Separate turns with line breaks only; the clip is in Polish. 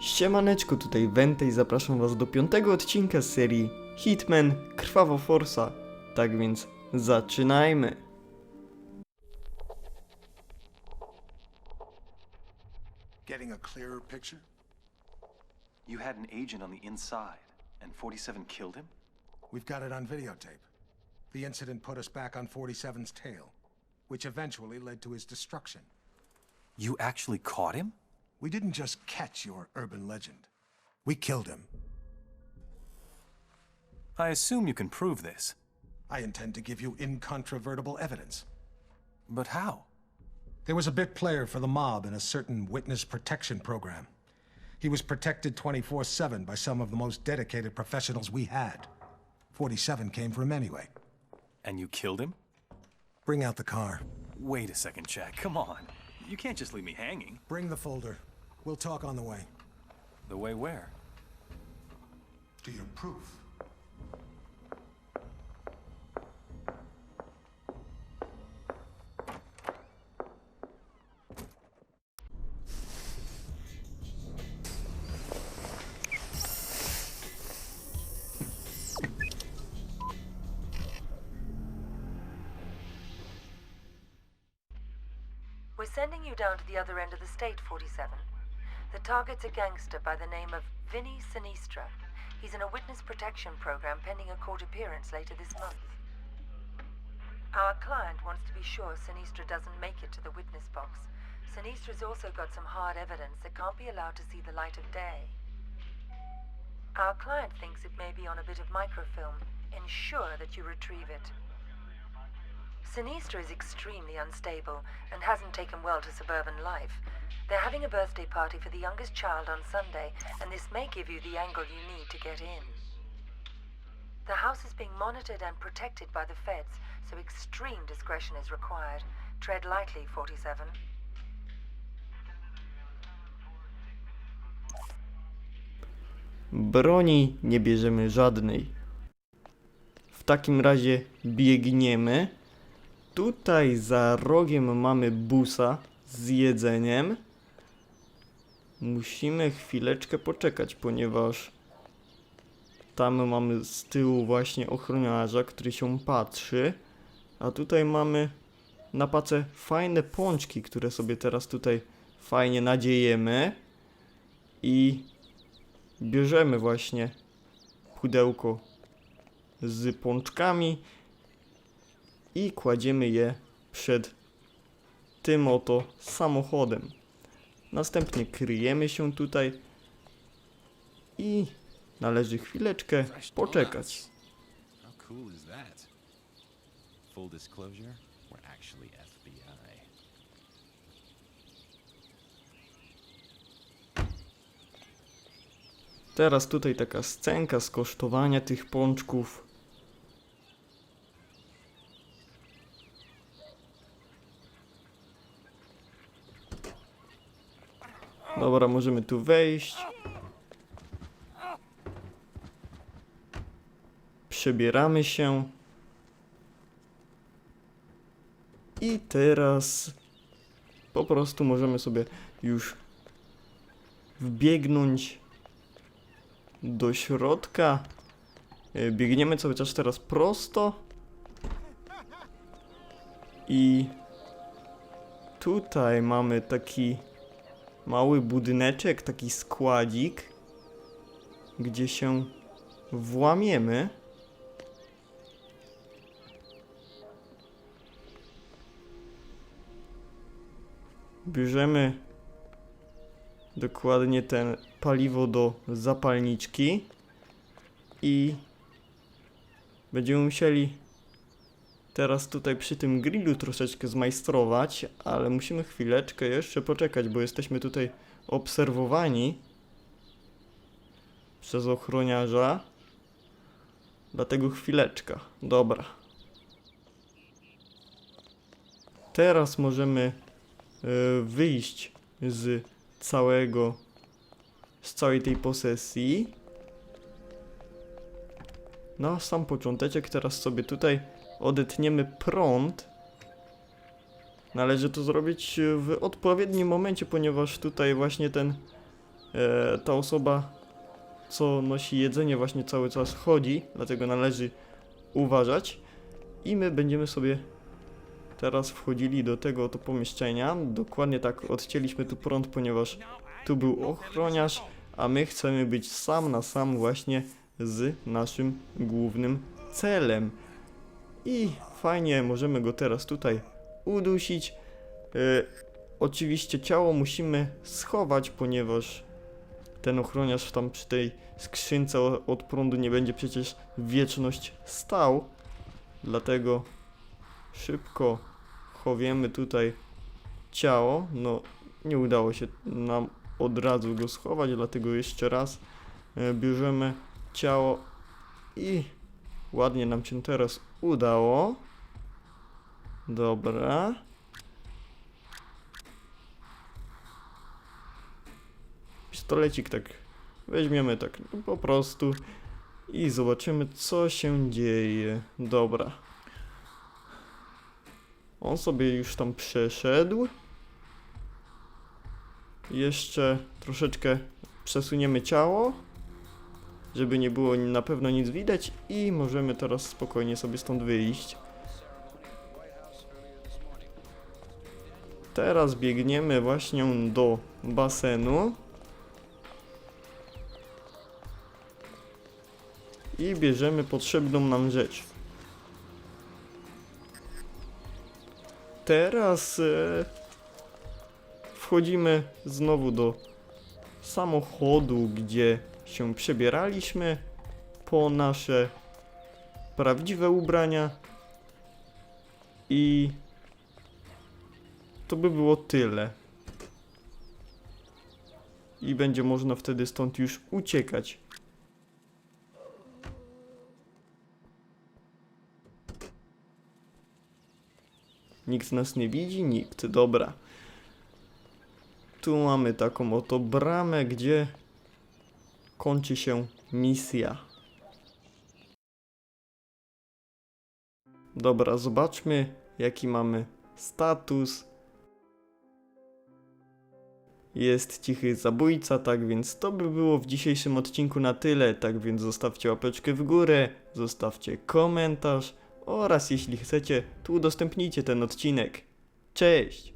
Siemaneczko, tutaj Wente i zapraszam was do piątego odcinka z serii Hitman Krwawo Forsa. Tak więc zaczynajmy.
Getting a clearer picture?
You had an agent on the inside, and 47 killed him?
We've got it on videotape. The incident put us back on 47's tail, which eventually led to his destruction.
You actually caught him?
We didn't just catch your urban legend. We killed him.
I assume you can prove this.
I intend to give you incontrovertible evidence.
But how?
There was a bit player for the mob in a certain witness protection program. He was protected 24 7 by some of the most dedicated professionals we had. 47 came for him anyway.
And you killed him?
Bring out the car.
Wait a second, Jack. Come on. You can't just leave me hanging.
Bring the folder. We'll talk on the way.
The way where?
To your proof.
We're sending you down to the other end of the state, 47. The target's a gangster by the name of Vinny Sinistra. He's in a witness protection program pending a court appearance later this month. Our client wants to be sure Sinistra doesn't make it to the witness box. Sinistra's also got some hard evidence that can't be allowed to see the light of day. Our client thinks it may be on a bit of microfilm. Ensure that you retrieve it. Sinistra is extremely unstable and hasn't taken well to suburban life. They're having a birthday party for the youngest child on Sunday, and this may give you the angle you need to get in. The house is being monitored and protected by the feds, so extreme discretion is required. Tread lightly, 47.
Broni nie bierzemy żadnej. W takim razie biegniemy. Tutaj za rogiem mamy busa z jedzeniem. Musimy chwileczkę poczekać, ponieważ tam mamy z tyłu właśnie ochroniarza, który się patrzy. A tutaj mamy na pace fajne pączki, które sobie teraz tutaj fajnie nadziejemy. I bierzemy właśnie pudełko z pączkami i kładziemy je przed tym oto samochodem. Następnie kryjemy się tutaj i należy chwileczkę poczekać.
How cool is that? Full disclosure, we're actually FBI.
Teraz tutaj taka scenka skosztowania tych pączków. Dobra, możemy tu wejść. Przebieramy się. I teraz po prostu możemy sobie już wbiegnąć do środka. E, Biegniemy cały czas teraz prosto. I tutaj mamy taki mały budyneczek, taki składzik, gdzie się włamiemy. Bierzemy dokładnie ten paliwo do zapalniczki i będziemy musieli teraz tutaj przy tym grillu troszeczkę zmajstrować, ale musimy chwileczkę jeszcze poczekać, bo jesteśmy tutaj obserwowani przez ochroniarza. Dlatego chwileczka. Dobra. Teraz możemy e, wyjść z całego z całej tej posesji. Na sam począteczek teraz sobie tutaj odetniemy prąd. Należy to zrobić w odpowiednim momencie, ponieważ tutaj właśnie ten e, ta osoba, co nosi jedzenie, właśnie cały czas chodzi, dlatego należy uważać. I my będziemy sobie teraz wchodzili do tego oto pomieszczenia. Dokładnie tak odcięliśmy tu prąd, ponieważ tu był ochroniarz, a my chcemy być sam na sam właśnie z naszym głównym celem. I fajnie, możemy go teraz tutaj udusić. E, oczywiście ciało musimy schować, ponieważ ten ochroniarz tam przy tej skrzynce od prądu nie będzie przecież wieczność stał. Dlatego szybko chowiemy tutaj ciało. No, nie udało się nam od razu go schować, dlatego jeszcze raz e, bierzemy ciało i ładnie nam się teraz udało. Dobra. Pistolecik tak weźmiemy tak no, po prostu i zobaczymy co się dzieje. Dobra. On sobie już tam przeszedł. Jeszcze troszeczkę przesuniemy ciało, żeby nie było na pewno nic widać i możemy teraz spokojnie sobie stąd wyjść. Teraz biegniemy właśnie do basenu. I bierzemy potrzebną nam rzecz. Teraz e, wchodzimy znowu do samochodu, gdzie się przebieraliśmy po nasze prawdziwe ubrania i to by było tyle. I będzie można wtedy stąd już uciekać. Nikt nas nie widzi? Nikt. Dobra. Tu mamy taką oto bramę, gdzie kończy się misja. Dobra, zobaczmy jaki mamy status. Jest cichy zabójca, tak więc to by było w dzisiejszym odcinku na tyle. Tak więc zostawcie łapeczkę w górę, zostawcie komentarz oraz jeśli chcecie, to udostępnijcie ten odcinek. Cześć!